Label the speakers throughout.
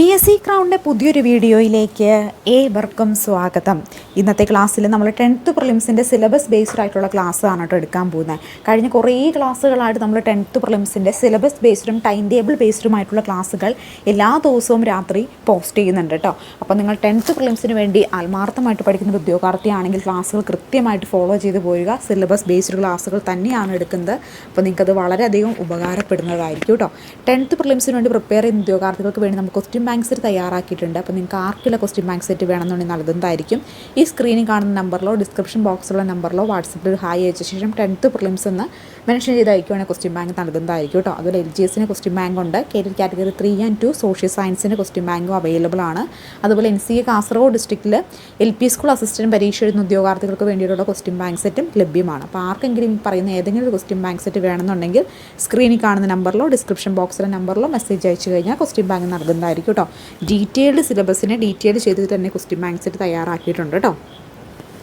Speaker 1: P S C ക്രൗണിന്റെ പുതിയൊരു വീഡിയോയിലേക്ക് ഏവർക്കും സ്വാഗതം. ഇന്നത്തെ ക്ലാസ്സിൽ നമ്മൾ ടെൻത്ത് പ്രിലിംസിന്റെ സിലബസ് ബേസ്ഡ് ആയിട്ടുള്ള ക്ലാസ് ആണ് കേട്ടോ എടുക്കാൻ പോകുന്നത്. കഴിഞ്ഞ കുറേ ക്ലാസ്സുകളായിട്ട് നമ്മൾ ടെൻത്ത് പ്രിലിംസിന്റെ സിലബസ് ബേസ്ഡും ടൈം ടേബിൾ ബേസ്ഡുമായിട്ടുള്ള ക്ലാസ്സുകൾ എല്ലാ ദിവസവും രാത്രി പോസ്റ്റ് ചെയ്യുന്നുണ്ട് കേട്ടോ. അപ്പോൾ നിങ്ങൾ ടെൻത്ത് പ്രിലിംസിന് വേണ്ടി ആത്മാർത്ഥമായിട്ട് പഠിക്കുന്ന ഒരു ഉദ്യോഗാർത്ഥിയാണെങ്കിൽ ക്ലാസ്സുകൾ കൃത്യമായിട്ട് ഫോളോ ചെയ്ത് പോവുക സിലബസ് ബേസ്ഡ് ക്ലാസ്സുകൾ തന്നെയാണ് എടുക്കുന്നത്. അപ്പോൾ നിങ്ങൾക്കത് വളരെയധികം ഉപകാരപ്പെടുന്നതായിരിക്കും കേട്ടോ. ടെൻത്ത് പ്രിലിംസിന് വേണ്ടി പ്രിപ്പയർ ചെയ്യുന്ന ഉദ്യോഗാർത്ഥികൾക്ക് വേണ്ടി നമുക്ക് ക്വസ്റ്റ്യൻ ബാങ്ക് സെറ്റ് തയ്യാറാക്കിയിട്ടുണ്ട്. അപ്പോൾ നിങ്ങൾക്ക് ആർക്കുള്ള ക്വസ്റ്റ്യൻ ബാങ്ക് സെറ്റ് വേണമെന്നുണ്ടെങ്കിൽ നൽകുന്നതായിരിക്കും ഈ സ്ക്രീനിൽ കാണുന്ന നമ്പറിലോ ഡിസ്ക്രിപ്ഷൻ ബോക്സിലുള്ള നമ്പറിലോ വാട്സപ്പിൽ ഹായ് അയച്ച ശേഷം ടെൻത്ത് പ്രിലിംസ് എന്ന് മെൻഷൻ ചെയ്ത് അയക്കുവാണെങ്കിൽ ക്വസ്റ്റ്യൻ ബാങ്ക് നൽകുന്നതായിരിക്കും കേട്ടോ? അതുപോലെ എൽ ജി എസിന് ക്വസ്റ്റ്യൻ ബാങ്ക് ഉണ്ട്. Kerala category three and two social സയൻസിന് question ബാങ്കും അവൈലബിൾ ആണ്. അതുപോലെ എൻ സി എ കാസർഗോഡ് ഡിസ്ട്രിക്റ്റിൽ എൽ പി സ്കൂൾ അസിസ്റ്റന്റ് പരീക്ഷ എഴുതുന്ന ഉദ്യോഗാർത്ഥികൾക്ക് വേണ്ടിയിട്ടുള്ള ക്വസ്റ്റ്യൻ ബാങ്ക് സെറ്റും ലഭ്യമാണ്. അപ്പോൾ ആർക്കെങ്കിലും പറയുന്ന ഏതെങ്കിലും ഒരു ക്വസ്റ്റ്യൻ ബാങ്ക് സെറ്റ് വേണമെന്നുണ്ടെങ്കിൽ സ്ക്രീനിൽ കാണുന്ന നമ്പറിലോ ഡിസ്ക്രിപ്ഷൻ ബോക്സിലെ നമ്പറിലോ മെസ്സേജ് അയച്ചു കഴിഞ്ഞാൽ ക്വസ്റ്റ്യൻ ബാങ്ക് നൽകുന്നതായിരിക്കും കേട്ടോ. ഡീറ്റെയിൽഡ് സിലബസിനെ ഡീറ്റെയിൽഡ് ചെയ്തിട്ട് തന്നെ ക്വസ്റ്റ്യൻ ബാങ്ക്സ് തയ്യാറാക്കിയിട്ടുണ്ട് കേട്ടോ.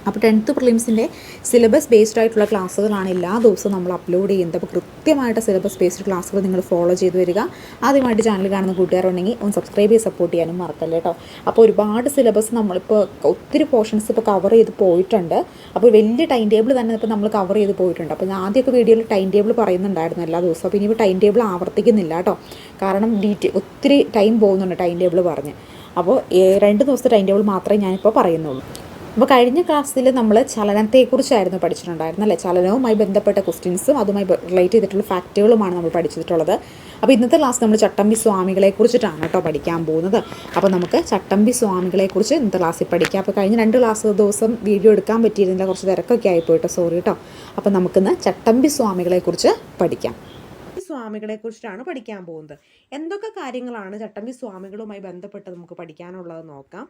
Speaker 1: അപ്പോൾ ടെൻത്ത് പ്രിലിംസിന്റെ സിലബസ് ബേസ്ഡ് ആയിട്ടുള്ള ക്ലാസ്സുകളാണ് എല്ലാ ദിവസവും നമ്മൾ അപ്ലോഡ് ചെയ്യുന്നത്. അപ്പോൾ കൃത്യമായിട്ട് സിലബസ് ബേസ്ഡ് ക്ലാസ്സുകൾ നിങ്ങൾ ഫോളോ ചെയ്ത് വരിക. ആദ്യമായിട്ട് ചാനൽ കാണുന്ന കൂട്ടുകാരുണ്ടെങ്കിൽ ഒന്ന് സബ്സ്ക്രൈബ് ചെയ്ത് സപ്പോർട്ട് ചെയ്യാനും മറക്കല്ലേ കേട്ടോ. അപ്പോൾ ഒരുപാട് സിലബസ് നമ്മളിപ്പോൾ ഒത്തിരി പോർഷൻസ് ഇപ്പോൾ കവർ ചെയ്ത് പോയിട്ടുണ്ട്. അപ്പോൾ വലിയ ടൈം ടേബിൾ തന്നെ ഇപ്പോൾ നമ്മൾ കവർ ചെയ്ത് പോയിട്ടുണ്ട്. അപ്പോൾ ഞാൻ ആദ്യമൊക്കെ വീഡിയോയിൽ ടൈം ടേബിൾ പറയുന്നുണ്ടായിരുന്നു എല്ലാ ദിവസവും. അപ്പോൾ ഇനി ടൈം ടേബിൾ ആവർത്തിക്കുന്നില്ല കേട്ടോ. കാരണം ഡീറ്റെയിൽ ഒത്തിരി ടൈം പോകുന്നുണ്ട് ടൈം ടേബിൾ പറഞ്ഞ് അപ്പോൾ രണ്ട് ദിവസത്തെ ടൈം ടേബിൾ മാത്രമേ ഞാനിപ്പോൾ പറയുന്നുള്ളൂ. അപ്പോൾ കഴിഞ്ഞ ക്ലാസ്സിൽ നമ്മൾ ചലനത്തെക്കുറിച്ചായിരുന്നു പഠിച്ചിട്ടുണ്ടായിരുന്നത് അല്ലേ? ചലനവുമായി ബന്ധപ്പെട്ട ക്വസ്റ്റ്യൻസും അതുമായി റിലേറ്റ് ചെയ്തിട്ടുള്ള ഫാക്റ്റുകളുമാണ് നമ്മൾ പഠിച്ചിട്ടുള്ളത്. അപ്പോൾ ഇന്നത്തെ ക്ലാസ് നമ്മൾ ചട്ടമ്പി സ്വാമികളെ കുറിച്ചിട്ടാണ് കേട്ടോ പഠിക്കാൻ പോകുന്നത്. അപ്പോൾ നമുക്ക് ചട്ടമ്പി സ്വാമികളെ കുറിച്ച് ഇന്നത്തെ ക്ലാസ്സിൽ പഠിക്കാം. അപ്പോൾ കഴിഞ്ഞ രണ്ട് ക്ലാസ് ദിവസം വീഡിയോ എടുക്കാൻ പറ്റിയിരുന്നില്ല. കുറച്ച് തിരക്കൊക്കെ ആയിപ്പോയിട്ടോ സോറി കേട്ടോ. അപ്പോൾ നമുക്കിന്ന് ചട്ടമ്പി സ്വാമികളെ കുറിച്ച് പഠിക്കാം. സ്വാമികളെ കുറിച്ചിട്ടാണ് പഠിക്കാൻ പോകുന്നത്. എന്തൊക്കെ കാര്യങ്ങളാണ് ചട്ടമ്പി സ്വാമികളുമായി ബന്ധപ്പെട്ട് നമുക്ക് പഠിക്കാനുള്ളത് നോക്കാം.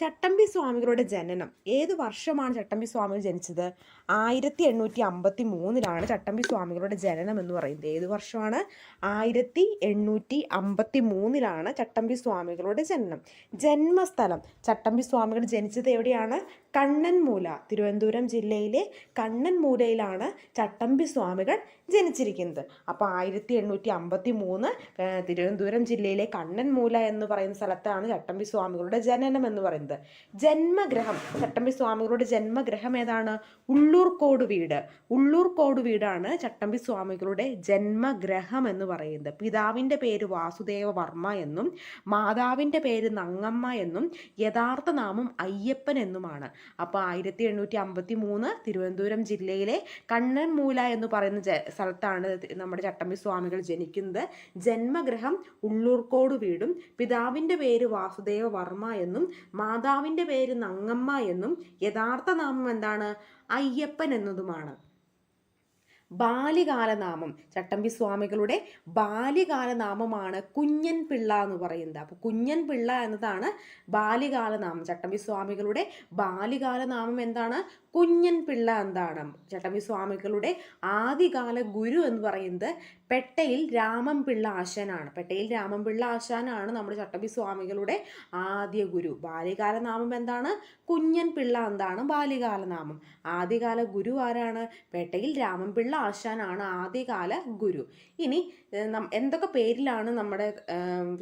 Speaker 1: ചട്ടമ്പി സ്വാമികളുടെ ജനനം. ഏത് വർഷമാണ് ചട്ടമ്പി സ്വാമികൾ ജനിച്ചത്? ആയിരത്തി എണ്ണൂറ്റി അമ്പത്തി മൂന്നിലാണ് ചട്ടമ്പി സ്വാമികളുടെ ജനനം എന്ന് പറയുന്നത്. ഏത് വർഷമാണ്? ആയിരത്തി എണ്ണൂറ്റി അമ്പത്തി മൂന്നിലാണ് ചട്ടമ്പി സ്വാമികളുടെ ജനനം. ജന്മസ്ഥലം. ചട്ടമ്പി സ്വാമികൾ ജനിച്ചത് എവിടെയാണ്? കണ്ണൻമൂല തിരുവനന്തപുരം ജില്ലയിലെ കണ്ണൻമൂലയിലാണ് ചട്ടമ്പി സ്വാമികൾ ജനിച്ചിരിക്കുന്നത്. അപ്പോൾ ആയിരത്തി എണ്ണൂറ്റി അമ്പത്തി മൂന്ന് തിരുവനന്തപുരം ജില്ലയിലെ കണ്ണൻമൂല എന്ന് പറയുന്ന സ്ഥലത്താണ് ചട്ടമ്പി സ്വാമികളുടെ ജനനം എന്ന് പറയുന്നത്. ജന്മഗ്രഹം ചട്ടമ്പി സ്വാമികളുടെ ജന്മഗ്രഹം ഏതാണ്? ഉള്ളൂർക്കോട് വീട്. ഉള്ളൂർക്കോട് വീടാണ് ചട്ടമ്പി സ്വാമികളുടെ ജന്മഗ്രഹം എന്ന് പറയുന്നത്. പിതാവിന്റെ പേര് വാസുദേവ വർമ്മ എന്നും മാതാവിന്റെ പേര് നങ്ങമ്മ എന്നും യഥാർത്ഥ നാമം അയ്യപ്പൻ എന്നുമാണ്. അപ്പോൾ ആയിരത്തി എണ്ണൂറ്റി അമ്പത്തി മൂന്ന് തിരുവനന്തപുരം ജില്ലയിലെ കണ്ണൻമൂല എന്ന് പറയുന്ന സ്ഥലത്താണ് നമ്മുടെ ചട്ടമ്പി സ്വാമികൾ ജനിക്കുന്നത്. ജന്മഗ്രഹം ഉള്ളൂർക്കോട് വീടും പിതാവിന്റെ പേര് വാസുദേവ വർമ്മ എന്നും മാതാവിന്റെ പേര് നങ്ങമ്മ എന്നും യഥാർത്ഥ നാമം എന്താണ്? അയ്യപ്പൻ എന്നതുമാണ്. ബാല്യകാലനാമം. ചട്ടമ്പി സ്വാമികളുടെ ബാല്യകാലനാമമാണ് കുഞ്ഞൻ പിള്ള എന്ന് പറയുന്നത്. അപ്പോൾ കുഞ്ഞൻ പിള്ള എന്നതാണ് ബാല്യകാലനാമം. ചട്ടമ്പി സ്വാമികളുടെ ബാല്യകാലനാമം എന്താണ്? കുഞ്ഞൻ പിള്ള എന്താണ്? ചട്ടമ്പി സ്വാമികളുടെ ആദ്യകാല ഗുരു എന്ന് പറയുന്നത് പെട്ടയിൽ രാമൻപിള്ള ആശാനാണ്. പെട്ടയിൽ രാമൻപിള്ള ആശാനാണ് നമ്മുടെ ചട്ടമ്പി സ്വാമികളുടെ ആദ്യ ഗുരു. ബാല്യകാല നാമം എന്താണ്? കുഞ്ഞൻ പിള്ള എന്താണ്? ബാല്യകാല നാമം ആദ്യകാല ഗുരു ആരാണ്? പെട്ടയിൽ രാമൻപിള്ള ആശാനാണ് ആദ്യകാല ഗുരു. ഇനി എന്തൊക്കെ പേരിലാണ് നമ്മുടെ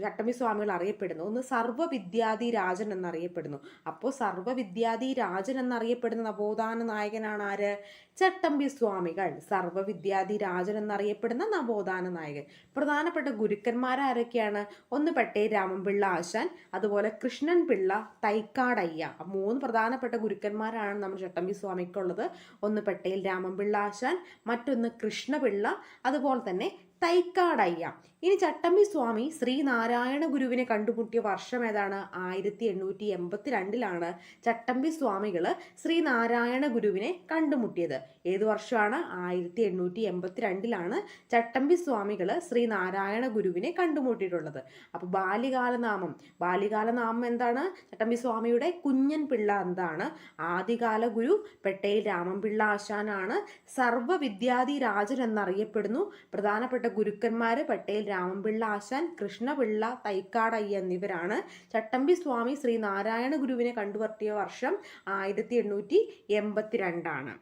Speaker 1: ചട്ടമ്പി സ്വാമികൾ അറിയപ്പെടുന്നത്? ഒന്ന് സർവവിദ്യാധി രാജൻ എന്നറിയപ്പെടുന്നു. അപ്പോൾ സർവവിദ്യാധി രാജൻ എന്നറിയപ്പെടുന്ന നവോത്ഥാന നായകനാണ് ആര്? ചട്ടമ്പി സ്വാമികൾ. സർവവിദ്യാധി രാജൻ എന്നറിയപ്പെടുന്ന നവോത്ഥാന നായകൻ. പ്രധാനപ്പെട്ട ഗുരുക്കന്മാരാരൊക്കെയാണ്? ഒന്ന് പട്ടേ രാമൻപിള്ള ആശാൻ അതുപോലെ കൃഷ്ണൻ പിള്ള തൈക്കാടയ്യ. മൂന്ന് പ്രധാനപ്പെട്ട ഗുരുക്കന്മാരാണ് നമ്മുടെ ചട്ടമ്പി സ്വാമിക്കുള്ളത്. ഒന്ന് പട്ടേൽ രാമൻപിള്ള ആശാൻ മറ്റൊന്ന് കൃഷ്ണപിള്ള അതുപോലെ തന്നെ തൈക്കാടയ്യ. ഇനി ചട്ടമ്പി സ്വാമി ശ്രീനാരായണ ഗുരുവിനെ കണ്ടുമുട്ടിയ വർഷം ഏതാണ്? ആയിരത്തി എണ്ണൂറ്റി എൺപത്തി രണ്ടിലാണ് ചട്ടമ്പി സ്വാമികൾ ശ്രീനാരായണ ഗുരുവിനെ കണ്ടുമുട്ടിയത്. ഏത് വർഷമാണ്? ആയിരത്തി എണ്ണൂറ്റി എൺപത്തി രണ്ടിലാണ് ചട്ടമ്പി സ്വാമികൾ ശ്രീനാരായണ ഗുരുവിനെ കണ്ടുമുട്ടിയിട്ടുള്ളത്. അപ്പോൾ ബാല്യകാലനാമം. ബാല്യകാലനാമം എന്താണ്? ചട്ടമ്പി സ്വാമിയുടെ കുഞ്ഞൻ പിള്ള എന്താണ്? ആദ്യകാല ഗുരു പെട്ടയിൽ രാമൻപിള്ള ആശാനാണ്. സർവവിദ്യാധി രാജൻ എന്നറിയപ്പെടുന്നു. പ്രധാനപ്പെട്ട ഗുരുക്കന്മാർ പട്ടേൽ രാമൻപിള്ള ആശാൻ കൃഷ്ണപിള്ള തൈക്കാടയ്യ എന്നിവരാണ് ചട്ടമ്പി സ്വാമി ശ്രീ നാരായണ ഗുരുവിനെ കണ്ടുപറ്റിയ വർഷം ആയിരത്തി എണ്ണൂറ്റി എൺപത്തിരണ്ടാണ്.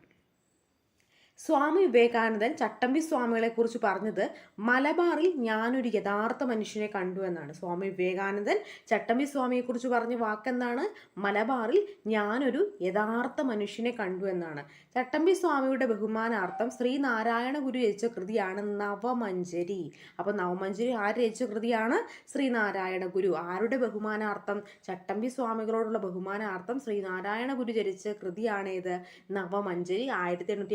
Speaker 1: സ്വാമി വിവേകാനന്ദൻ ചട്ടമ്പി സ്വാമികളെ കുറിച്ച് പറഞ്ഞത് മലബാറിൽ ഞാനൊരു യഥാർത്ഥ മനുഷ്യനെ കണ്ടു എന്നാണ്. സ്വാമി വിവേകാനന്ദൻ ചട്ടമ്പി സ്വാമിയെ കുറിച്ച് പറഞ്ഞ വാക്കെന്താണ്? മലബാറിൽ ഞാനൊരു യഥാർത്ഥ മനുഷ്യനെ കണ്ടു എന്നാണ്. ചട്ടമ്പി സ്വാമിയുടെ ബഹുമാനാർത്ഥം ശ്രീനാരായണ ഗുരു രചിച്ച കൃതിയാണ് നവമഞ്ചരി അപ്പൊ നവമഞ്ചരി ആര് രചിച്ച കൃതിയാണ്? ശ്രീനാരായണ ഗുരു. ആരുടെ ബഹുമാനാർത്ഥം? ചട്ടമ്പി സ്വാമികളോടുള്ള ബഹുമാനാർത്ഥം ശ്രീനാരായണ ഗുരു രചിച്ച കൃതിയാണേത്. നവമഞ്ചരി ആയിരത്തി എണ്ണൂറ്റി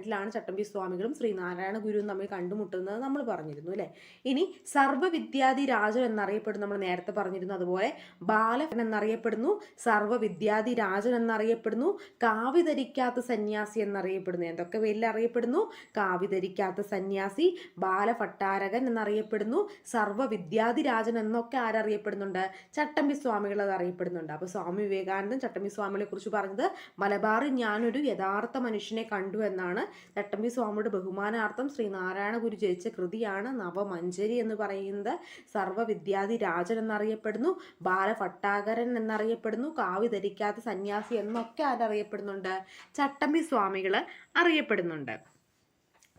Speaker 1: എൺപത്തിരണ്ടിലാണ് ചട്ടമ്പി സ്വാമികളും ശ്രീനാരായണ ഗുരുവും തമ്മിൽ കണ്ടുമുട്ടുന്നത് നമ്മൾ പറഞ്ഞിരുന്നു അല്ലേ? ഇനി സർവവിദ്യാധി രാജൻ എന്നറിയപ്പെടുന്നു നമ്മൾ നേരത്തെ പറഞ്ഞിരുന്നു. അതുപോലെ ബാലൻ എന്നറിയപ്പെടുന്നു സർവവിദ്യാധി രാജൻ എന്നറിയപ്പെടുന്നു കാവ്യ ധരിക്കാത്ത സന്യാസി എന്നറിയപ്പെടുന്നു. എന്തൊക്കെ പേരിൽ അറിയപ്പെടുന്നു? കാവ്യ ധരിക്കാത്ത സന്യാസി ബാലഭട്ടാരകൻ എന്നറിയപ്പെടുന്നു സർവവിദ്യാധി രാജൻ എന്നൊക്കെ ആരറിയപ്പെടുന്നുണ്ട്? ചട്ടമ്പി സ്വാമികൾ അത് അറിയപ്പെടുന്നുണ്ട്. അപ്പോൾ സ്വാമി വിവേകാനന്ദൻ ചട്ടമ്പി സ്വാമികളെ കുറിച്ച് പറഞ്ഞത് മലബാറിൽ ഞാനൊരു യഥാർത്ഥ മനുഷ്യനെ കണ്ടു എന്നാണ് ചട്ടമ്പി സ്വാമിയുടെ ബഹുമാനാർത്ഥം ശ്രീനാരായണ ഗുരു ജയിച്ച കൃതിയാണ് നവമഞ്ചരി എന്ന് പറയുന്നത്. സർവവിദ്യാധി രാജൻ എന്നറിയപ്പെടുന്നു ബാലഭട്ടാകരൻ എന്നറിയപ്പെടുന്നു കാവി ധരിക്കാത്ത സന്യാസി എന്നൊക്കെ ആരറിയപ്പെടുന്നുണ്ട്. ചട്ടമ്പി സ്വാമികൾ അറിയപ്പെടുന്നുണ്ട്.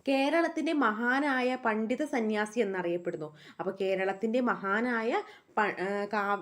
Speaker 1: കേരളത്തിന്റെ മഹാനായ പണ്ഡിത സന്യാസി എന്നറിയപ്പെടുന്നു. അപ്പോൾ കേരളത്തിന്റെ മഹാനായ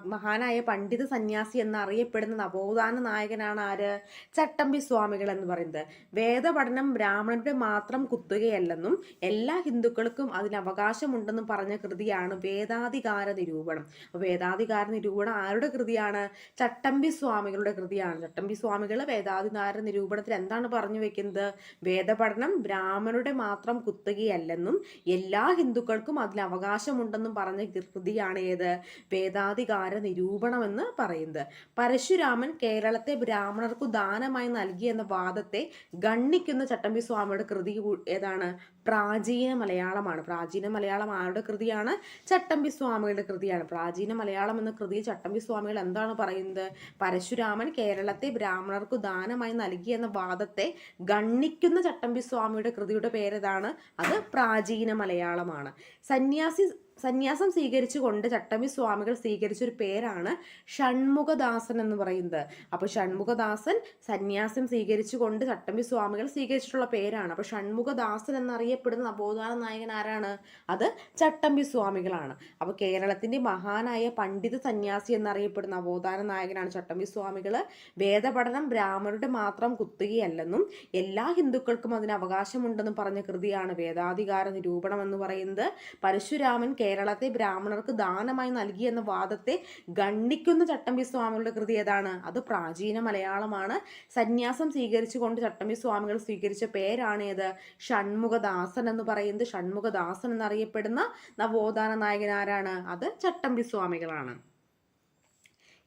Speaker 1: മഹാനായ പണ്ഡിത സന്യാസി എന്നറിയപ്പെടുന്ന നവോത്ഥാന നായകനാണ് ആര്? ചട്ടമ്പി സ്വാമികൾ എന്ന് പറയുന്നത്. വേദപഠനം ബ്രാഹ്മണരുടെ മാത്രം കുത്തുകയല്ലെന്നും എല്ലാ ഹിന്ദുക്കൾക്കും അതിന് അവകാശമുണ്ടെന്നും പറഞ്ഞ കൃതിയാണ് വേദാധികാര നിരൂപണം. വേദാധികാര നിരൂപണം ആരുടെ കൃതിയാണ്? ചട്ടമ്പി സ്വാമികളുടെ കൃതിയാണ്. ചട്ടമ്പി സ്വാമികൾ വേദാധികാര നിരൂപണത്തിൽ എന്താണ് പറഞ്ഞു വെക്കുന്നത്? വേദപഠനം ബ്രാഹ്മണരുടെ മാത്രം കുത്തുകയല്ലെന്നും എല്ലാ ഹിന്ദുക്കൾക്കും അതിന് അവകാശമുണ്ടെന്നും പറഞ്ഞ കൃതിയാണ് ഏത്? വേദാധികാര നിരൂപണം എന്ന് പറയുന്നത്. പരശുരാമൻ കേരളത്തെ ബ്രാഹ്മണർക്കു ദാനമായി നൽകി എന്ന വാദത്തെ ഗണ്ണിക്കുന്ന ചട്ടമ്പി സ്വാമിയുടെ കൃതി ഏതാണ്? പ്രാചീന മലയാളമാണ്. പ്രാചീന മലയാളം ആരുടെ കൃതിയാണ്? ചട്ടമ്പി സ്വാമികളുടെ കൃതിയാണ്. പ്രാചീന മലയാളം എന്ന കൃതി ചട്ടമ്പി സ്വാമികൾ എന്താണ് പറയുന്നത്? പരശുരാമൻ കേരളത്തെ ബ്രാഹ്മണർക്കു ദാനമായി നൽകി എന്ന വാദത്തെ ഗണ്ണിക്കുന്ന ചട്ടമ്പി സ്വാമിയുടെ കൃതിയുടെ പേരേതാണ്. അത് പ്രാചീന മലയാളമാണ്. സന്യാസി സന്യാസം സ്വീകരിച്ചുകൊണ്ട് ചട്ടമ്പി സ്വാമികൾ സ്വീകരിച്ച ഒരു പേരാണ് ഷൺമുഖദാസൻ എന്ന് പറയുന്നത്. അപ്പോൾ ഷൺമുഖദാസൻ സന്യാസം സ്വീകരിച്ചുകൊണ്ട് ചട്ടമ്പി സ്വാമികൾ സ്വീകരിച്ചിട്ടുള്ള പേരാണ്. അപ്പോൾ ഷൺമുഖദാസൻ എന്നറിയപ്പെടുന്ന നവോത്ഥാന നായകൻ ആരാണ്? അത് ചട്ടമ്പി സ്വാമികളാണ്. അപ്പോൾ കേരളത്തിന്റെ മഹാനായ പണ്ഡിത സന്യാസി എന്നറിയപ്പെടുന്ന നവോത്ഥാന നായകനാണ് ചട്ടമ്പി സ്വാമികൾ. വേദപഠനം ബ്രാഹ്മണരുടെ മാത്രം കുത്തുകയല്ലെന്നും എല്ലാ ഹിന്ദുക്കൾക്കും അതിന് അവകാശമുണ്ടെന്നും പറഞ്ഞ കൃതിയാണ് വേദാധികാര നിരൂപണം എന്ന് പറയുന്നത്. പരശുരാമൻ കേരളത്തെ ബ്രാഹ്മണർക്ക് ദാനമായി നൽകി എന്ന വാദത്തെ ഖണ്ഡിക്കുന്ന ചട്ടമ്പി സ്വാമികളുടെ കൃതി ഏതാണ്? അത് പ്രാചീന മലയാളമാണ്. സന്യാസം സ്വീകരിച്ചുകൊണ്ട് ചട്ടമ്പി സ്വാമികൾ സ്വീകരിച്ച പേരാണ് ഏത്? ഷൺമുഖദാസൻ എന്ന് പറയുന്നത്. ഷൺമുഖദാസൻ എന്നറിയപ്പെടുന്ന നവോത്ഥാന നായകൻ ആരാണ്? അത് ചട്ടമ്പി സ്വാമികളാണ്.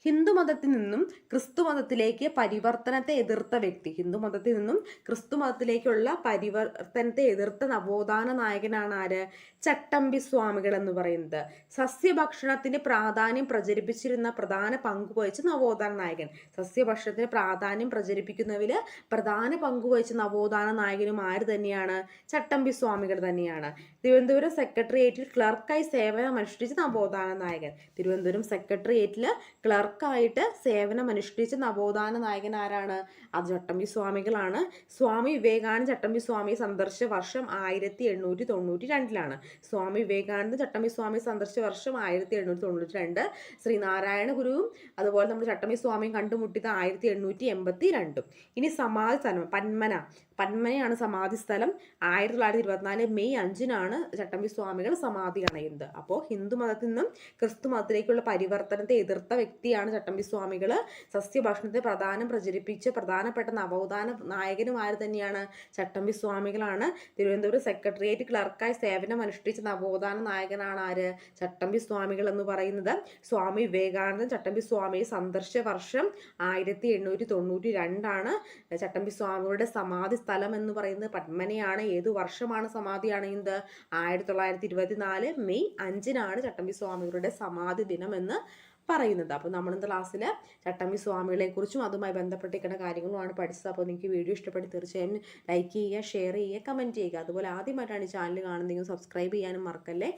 Speaker 1: ഹിന്ദുമതത്തിൽ നിന്നും ക്രിസ്തുമതത്തിലേക്ക് പരിവർത്തനത്തെ എതിർത്ത വ്യക്തി. ഹിന്ദുമതത്തിൽ നിന്നും ക്രിസ്തുമതത്തിലേക്കുള്ള പരിവർത്തനത്തെ എതിർത്ത നവോത്ഥാന നായകനാണ് ആര്? ചട്ടമ്പി സ്വാമികൾ എന്ന് പറയുന്നത്. സസ്യഭക്ഷണത്തിന് പ്രാധാന്യം പ്രചരിപ്പിച്ചിരുന്ന പ്രധാന പങ്ക് വഹിച്ച നവോത്ഥാന നായകൻ. സസ്യഭക്ഷണത്തിന് പ്രാധാന്യം പ്രചരിപ്പിക്കുന്നതിൽ പ്രധാന പങ്ക് വഹിച്ച നവോത്ഥാന നായകനും ആര് തന്നെയാണ്? ചട്ടമ്പി സ്വാമികൾ തന്നെയാണ്. തിരുവനന്തപുരം സെക്രട്ടേറിയറ്റിൽ ക്ലർക്കായി സേവനം അനുഷ്ഠിച്ച നവോത്ഥാന നായകൻ. തിരുവനന്തപുരം സെക്രട്ടേറിയറ്റിൽ ക്ലർക്കായിട്ട് സേവനം അനുഷ്ഠിച്ച നവോത്ഥാന നായകൻ ആരാണ്? അത് ചട്ടമ്പി സ്വാമികളാണ്. സ്വാമി വിവേകാനന്ദ ചട്ടമ്പി സ്വാമി സന്ദർശിച്ച വർഷം ആയിരത്തി എണ്ണൂറ്റി തൊണ്ണൂറ്റി രണ്ടിലാണ് സ്വാമി വിവേകാനന്ദ ചട്ടമ്പി സ്വാമി സന്ദർശിച്ച വർഷം ആയിരത്തി എണ്ണൂറ്റി തൊണ്ണൂറ്റി രണ്ട് ശ്രീനാരായണ ഗുരുവും അതുപോലെ നമ്മൾ ചട്ടമ്പി സ്വാമിയും കണ്ടുമുട്ടിയത് ആയിരത്തി എണ്ണൂറ്റി എൺപത്തി രണ്ടും ഇനി സമാധി സ്ഥലം പന്മന. പന്മനയാണ് സമാധി സ്ഥലം. ആയിരത്തി തൊള്ളായിരത്തി ഇരുപത്തിനാല് മെയ് അഞ്ചിനാണ് ചട്ടമ്പി സ്വാമികൾ സമാധി അണയുന്നത്. അപ്പോൾ ഹിന്ദു മതത്തിൽ നിന്നും ക്രിസ്തു മതത്തിലേക്കുള്ള പരിവർത്തനത്തെ എതിർത്ത വ്യക്തിയാണ് ചട്ടമ്പി സ്വാമികൾ സസ്യഭക്ഷണത്തെ പ്രധാനം പ്രചരിപ്പിച്ച പ്രധാനപ്പെട്ട നവോത്ഥാന നായകനും തന്നെയാണ് ചട്ടമ്പി സ്വാമികളാണ് തിരുവനന്തപുരം സെക്രട്ടേറിയറ്റ് ക്ലർക്കായി സേവനം അനുഷ്ഠിച്ച നവോത്ഥാന നായകനാണ് ആര് ചട്ടമ്പി സ്വാമികൾ എന്ന് പറയുന്നത്. സ്വാമി വിവേകാനന്ദൻ ചട്ടമ്പി സ്വാമിയെ സന്ദർശിച്ച വർഷം ആയിരത്തി എണ്ണൂറ്റി തൊണ്ണൂറ്റി രണ്ടാണ് ചട്ടമ്പി സ്വാമികളുടെ സമാധി സ്ഥലം എന്ന് പറയുന്നത് പത്മനയാണ്. ഏത് വർഷമാണ് സമാധി അണയുന്നത്? ആയിരത്തി തൊള്ളായിരത്തി ഇരുപത്തി നാല് മെയ് അഞ്ചിനാണ് ചട്ടമ്പി സ്വാമികളുടെ സമാധി ദിനം എന്ന് പറയുന്നത്. അപ്പോൾ നമ്മൾ ഇന്ന് ക്ലാസ്സിൽ ചട്ടമ്പി സ്വാമികളെ കുറിച്ചും അതുമായി ബന്ധപ്പെട്ടിരിക്കുന്ന കാര്യങ്ങളുമാണ് പഠിച്ചത്. അപ്പോൾ നിങ്ങൾക്ക് വീഡിയോ ഇഷ്ടപ്പെട്ട് തീർച്ചയായും ലൈക്ക് ചെയ്യുക ഷെയർ ചെയ്യുക കമന്റ് ചെയ്യുക. അതുപോലെ ആദ്യമായിട്ടാണ് ഈ ചാനൽ കാണുന്നതെങ്കിൽ സബ്സ്ക്രൈബ് ചെയ്യാനും മറക്കല്ലേ?